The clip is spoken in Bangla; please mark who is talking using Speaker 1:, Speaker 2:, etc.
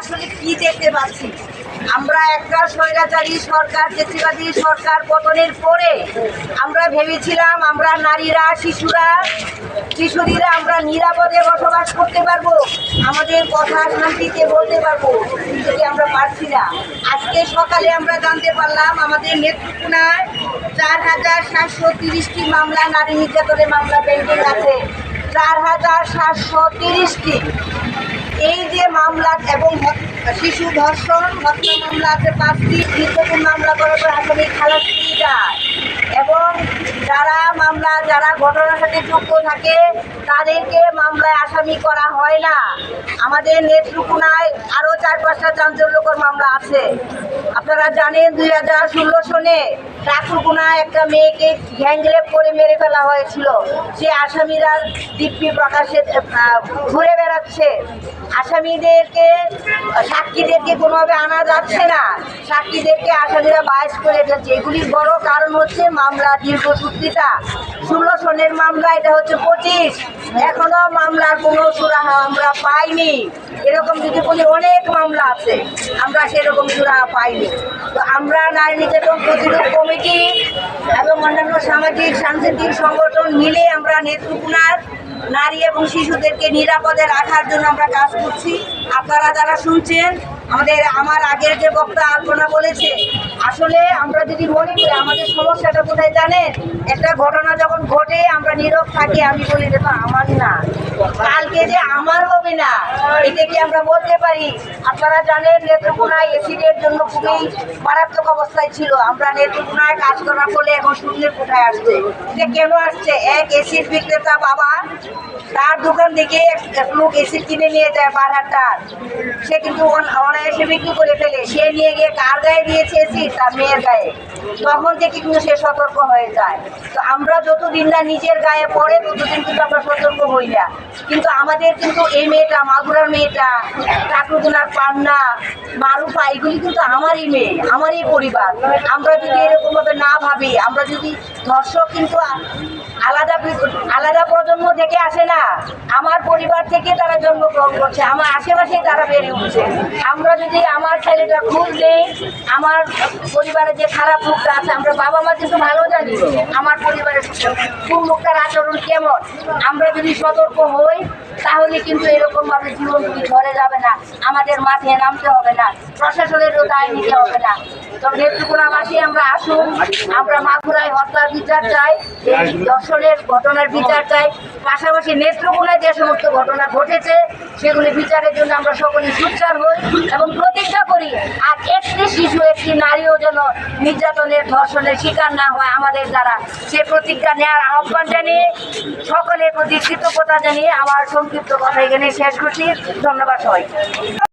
Speaker 1: আসলে কি দেখতে পাচ্ছি? আমরা একটা স্বৈরাচারী সরকার চেচিবাদী সরকার পতনের পরে আমরা ভেবেছিলাম আমরা নারীরা, শিশুরা শিশুরা আমরা নিরাপদে বসবাস করতে পারব, আমাদের কথা শান্তিতে বলতে পারব, কিন্তু আমরা পারছি না। আজকে সকালে আমরা জানতে পারলাম, আমাদের নেত্রকোনায় চার হাজার সাতশো তিরিশটি মামলা, নারী নির্যাতনের মামলা পেন্ডিং আছে। চার হাজার সাতশো তিরিশটি। এই যে মামলা এবং শিশু ধর্ষণ, হত্যা মামলা আছে পাঁচটি, নির্যাতন মামলা করার পর আসামি খালাস পেয়ে যায়। এবং যারা মামলা, যারা ঘটনার সাথে যুক্ত থাকে, তাদেরকে মামলায় আসামি করা হয় না। আমাদের নেত্রকোনায় আরও চার পাঁচটা চাঞ্চল্যকর মামলা আছে। আপনারা জানেন দুই হাজার ষোলো সনে ঠাকুরকুনায় একটা মেয়েকে গ্যাংরেপ করে মেরে ফেলা হয়েছিল। সে আসামিরা দিব্যি প্রকাশে ঘুরে বেড়াচ্ছে। আসামিদেরকে, সাক্ষীদেরকে কোনোভাবে আনা যাচ্ছে না। সাক্ষীদেরকে আসামিরা বায়স করে ফেলছে। এগুলির বড় কারণ হচ্ছে মামলা দীর্ঘসূত্রিতা ষোলো সনের মামলা, এটা হচ্ছে পঁচিশ। এখনও মামলার কোনো সুরাহা আমরা পাইনি। এরকম যদি বলি অনেক মামলা আছে, আমরা সেরকম সুরাহা পাইনি। তো আমরা নারী নির্যাতন প্রতিরোধ কমিটি এবং অন্যান্য সামাজিক, সাংস্কৃতিক সংগঠন মিলে আমরা নেত্রকোনার নারী এবং শিশুদেরকে নিরাপদে রাখার জন্য আমরা কাজ করছি। আপনারা যারা শুনছেন, আমাদের, আমার আগের যে বক্তা আলোচনা বলেছে, আসলে আমরা যদি মনে করি আমাদের সমস্যাটা কোথায় জানেন? একটা ঘটনা যখন ঘটে, আমরা নীরব থাকি, আমি বলি যে আমার না। কালকে যে আমার হবে না, এটা কি আমরা বলতে পারি? আপনারা জানেন নেত্রকোনায় এসিডের জন্য খুবই মারাত্মক অবস্থায় ছিল। আমরা নেত্রকোনায় কাজ করার ফলে এখন শূন্যের কোথায় আসছে এটা কেন আসছে? এক এসিড বিক্রেতা বাবা তার দোকান থেকে এক লোক এসিড কিনে নিয়ে যায় বারহাটার সে কিন্তু অন- অনায়াসে বিক্রি করে ফেলে। সে নিয়ে গিয়ে কার গায়ে দিয়েছে এসিড তার মেয়ের গায়ে। তখন থেকে কিন্তু সে সতর্ক হয়ে যায়। তো আমরা যতদিন না নিজের গায়ে পড়ে, ততদিন কিন্তু আমরা সতর্ক হই না। কিন্তু আমাদের কিন্তু এই মেয়েটা, মাগুরার মেয়েটা ঠাকুরগুনার পান্না, মারুফা, এগুলি কিন্তু আমারই মেয়ে, আমারই পরিবার। আমরা যদি এরকমভাবে না ভাবি, আমরা যদি ধর্ষক কিন্তু আলাদা আলাদা প্রজন্ম থেকে আসে না আমার পরিবার থেকে তারা জন্মগ্রহণ করছে, আমার আশেপাশে তারা বেড়ে উঠছে। আমরা যদি আমার ছেলেটা খুঁজ নেই আমার পরিবারে যে খারাপ মুখটা আছে, আমরা বাবা মা কিন্তু ভালো জানি, আমার পরিবারের কোন মুখটার আচরণ কেমন। আমরা যদি সতর্ক হই, তাহলে কিন্তু এরকম ভাবে জীবনগুলি ঝরে যাবে না, আমাদের মাঠে নামতে হবে না প্রশাসনেরও দায় নিতে হবে না। তবে নেত্রকোনাবাসী, আমরা আসুন, আমরা মাগুরায় হত্যার বিচার চাই দর্শনের ঘটনার বিচার চাই, পাশাপাশি নেত্রকোনায় যে সমস্ত ঘটনা ঘটেছে, সেগুলি বিচারের জন্য আমরা সকলে সুচার হই এবং প্রতিজ্ঞা করি, আর একটি শিশু, একটি নারীও যেন নির্যাতনের, ধর্ষণের শিকার না হয় আমাদের দ্বারা। সে প্রতিজ্ঞা নেওয়ার আহ্বান জানিয়ে, সকলের প্রতি কৃতজ্ঞতা জানিয়ে আমার সংক্ষিপ্ত কথা এখানে শেষ করছি। ধন্যবাদ সবাই